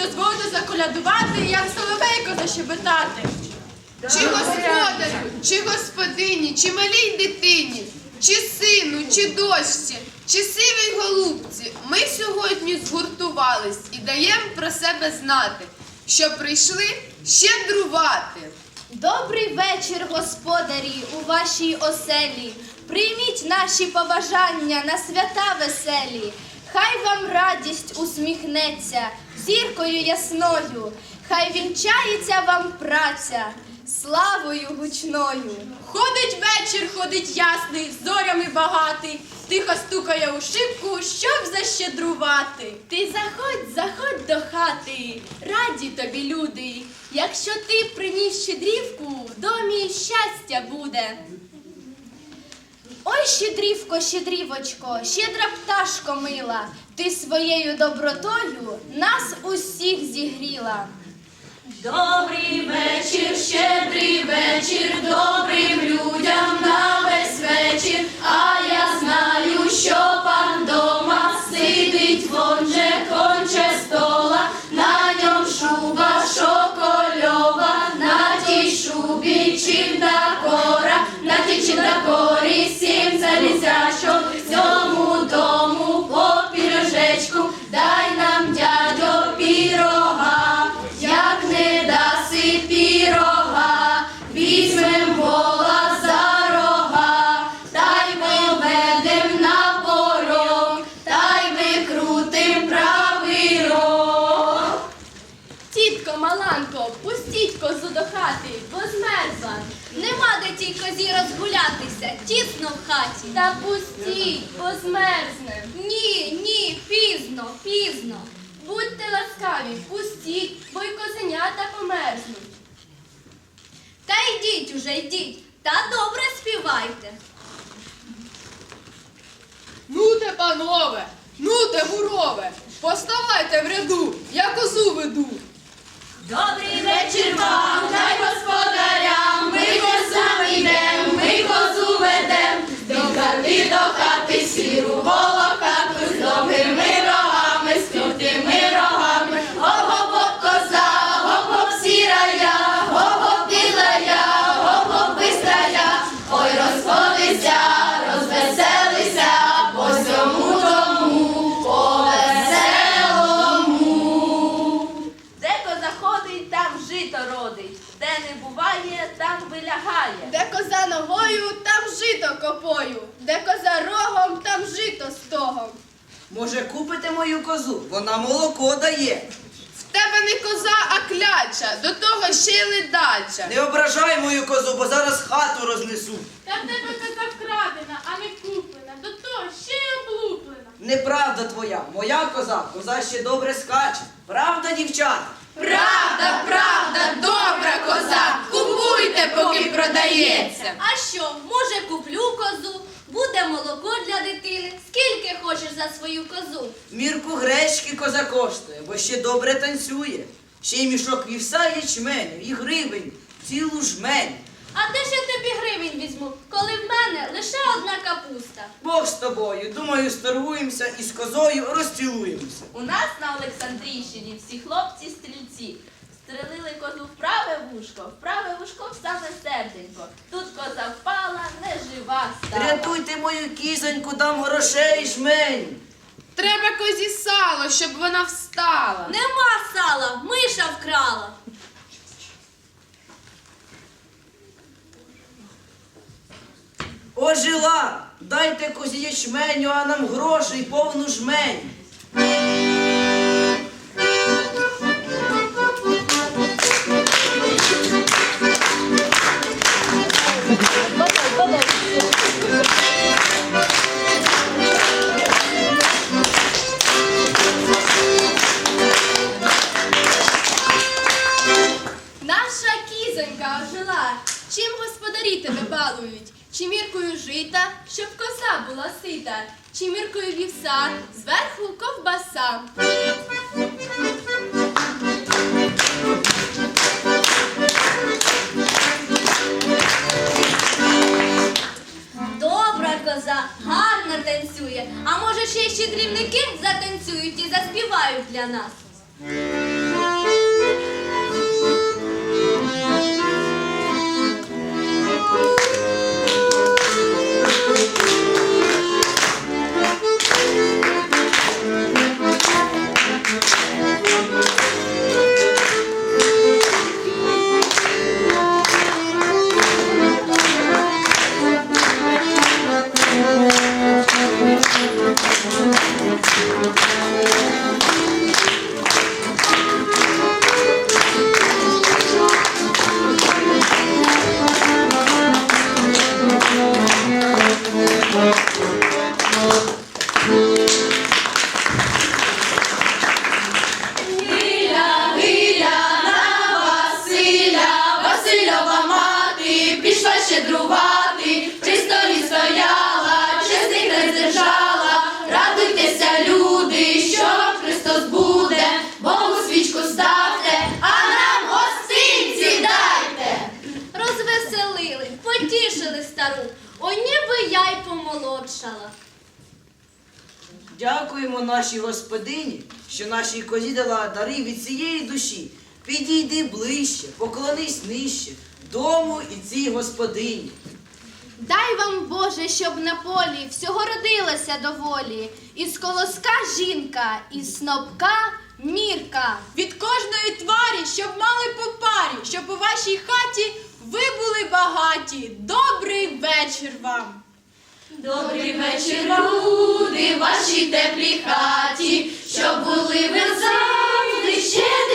дозволите заколядувати, як соловейко защебетати. Чи господарю, чи господині, чи малій дитині, чи сину, чи дочці, чи сивій голубці, ми сьогодні згуртувались і даємо про себе знати, що прийшли щедрувати. Добрий вечір, господарі, у вашій оселі. Прийміть наші побажання на свята веселі. Хай вам радість усміхнеться зіркою ясною, хай вінчається вам праця славою гучною. Ходить вечір, ходить ясний, зорями багатий, тихо стукає у шибку, щоб защедрувати. Ти заходь, заходь до хати, раді тобі люди. Якщо ти приніс щедрівку, в домі щастя буде. Ой, щедрівко, щедрівочко, щедра пташко мила, ти своєю добротою нас усіх зігріла. Добрий вечір, щедрий вечір, добрим Козі розгулятися, тісно в хаті. Та пустіть, бо змерзне. Ні, ні, пізно, пізно. Будьте ласкаві, пустіть, бо й козенята померзнуть. Та йдіть уже, йдіть, та добре співайте. Ну те, панове, ну те, мурове, поставайте в ряду, я козу веду. Добрий вечір вам, жито де коза рогом, там жито стогом. Може, купите мою козу? Вона молоко дає. В тебе не коза, а кляча, до того ще й ледача. Не ображай мою козу, бо зараз хату рознесу. Та в тебе коза вкрадена, а не куплена, до того ще й облуплена. Неправда твоя, моя коза, коза ще добре скаче. Правда, дівчата? Правда, правда, добра коза, купуйте, поки продається. А що, може, куплю козу, буде молоко для дитини. Скільки хочеш за свою козу? Мірку гречки коза коштує, бо ще добре танцює. Ще й мішок вівса ячменю, і гривень, цілу жмень. А де ж я тобі гривень візьму, коли в мене лише одна капуста? Бог з тобою, думаю, сторгуємося і з козою розцілуємося. У нас на Олександрійщині всі хлопці стрільці. Стрелили козу в праве вушко, в праве вушко в саме серденько. Тут коза впала, не жива стала. Рятуйте мою кізоньку, дам грошей жмень. Треба козі сало, щоб вона встала. Нема сала, миша вкрала. Ожила, дайте козі ячменю, а нам грошей повну жмень. Вівса, зверху ковбаса. Добра коза, гарно танцює. А може ще й щедрівники затанцюють і заспівають для нас? Дякуємо нашій господині, що нашій козі дала дари від цієї душі. Підійди ближче, поклонись нижче, дому і цій господині. Дай вам, Боже, щоб на полі всього родилося доволі. Із колоска жінка, із снопка мірка. Від кожної тварі, щоб мали по парі, щоб у вашій хаті ви були багаті. Добрий вечір вам! Добрий вечір, люди, вашій теплій хаті, щоб були ви завжди щедрі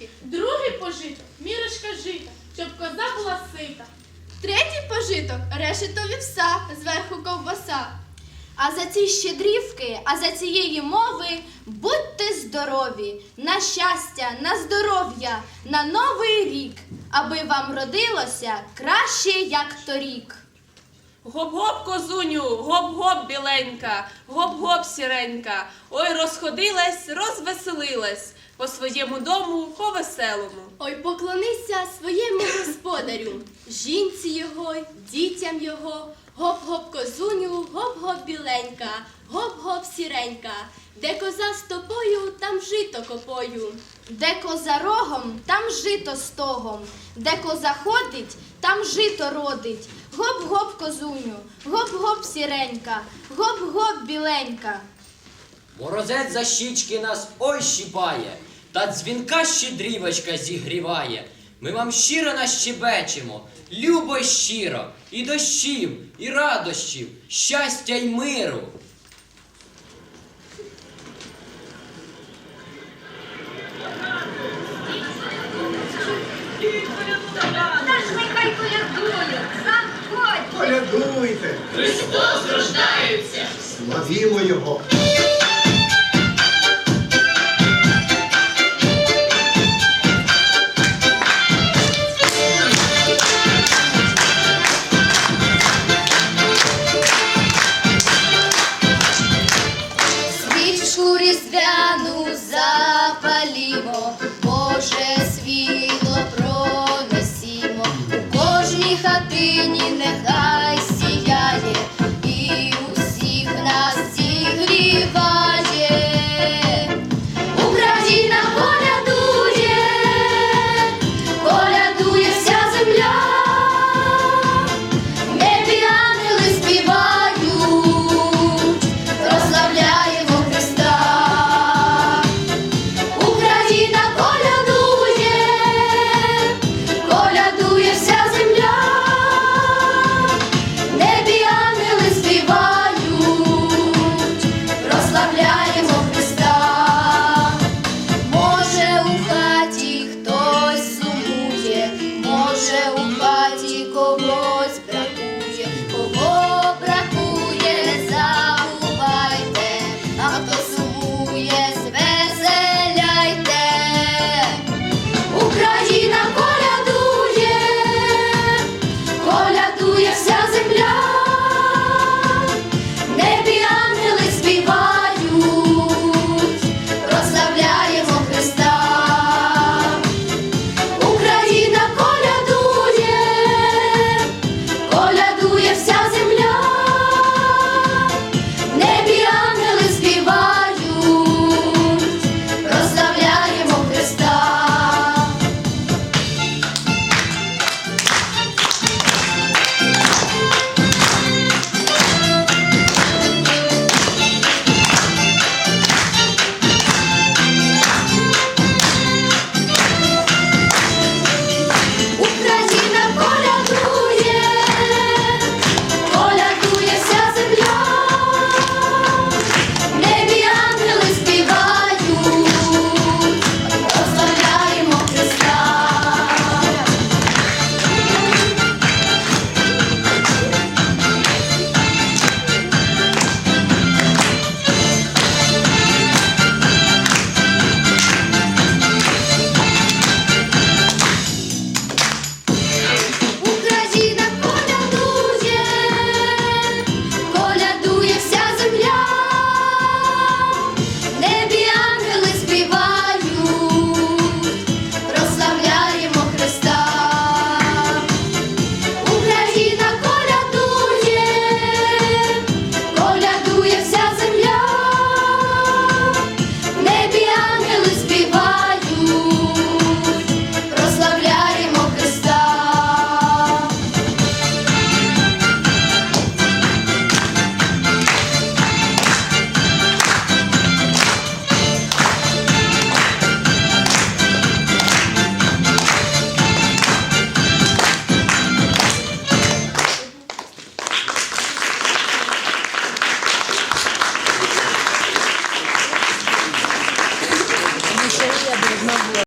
варенички. Другий пожиток мірочка жита, щоб коза була сита. Третій пожиток решето вівса, зверху ковбаса. А за ці щедрівки, а за цієї мови будьте здорові, на щастя, на здоров'я, на новий рік, аби вам родилося краще, як торік. Гоп-гоп, козуню, гоп-гоп, біленька, гоп-гоп, сіренька. Ой, розходилась, розвеселилась по своєму дому по-веселому. Ой, поклонися своєму господарю, жінці його, дітям його, гоп-гоп козуню, гоп-гоп біленька, гоп-гоп сіренька. Де коза з тобою, там жито копою. Де коза рогом, там жито стогом, де коза ходить, там жито родить. Гоп-гоп, козуню, гоп-гоп, сіренька, гоп-гоп, біленька. Морозець за щічки нас ой щіпає, та дзвінка щедрівочка зігріває. Ми вам щиро нащебечемо, любо й щиро, і дощів, і радощів, щастя й миру. Колядуйте! Христос рождається! Славімо Його!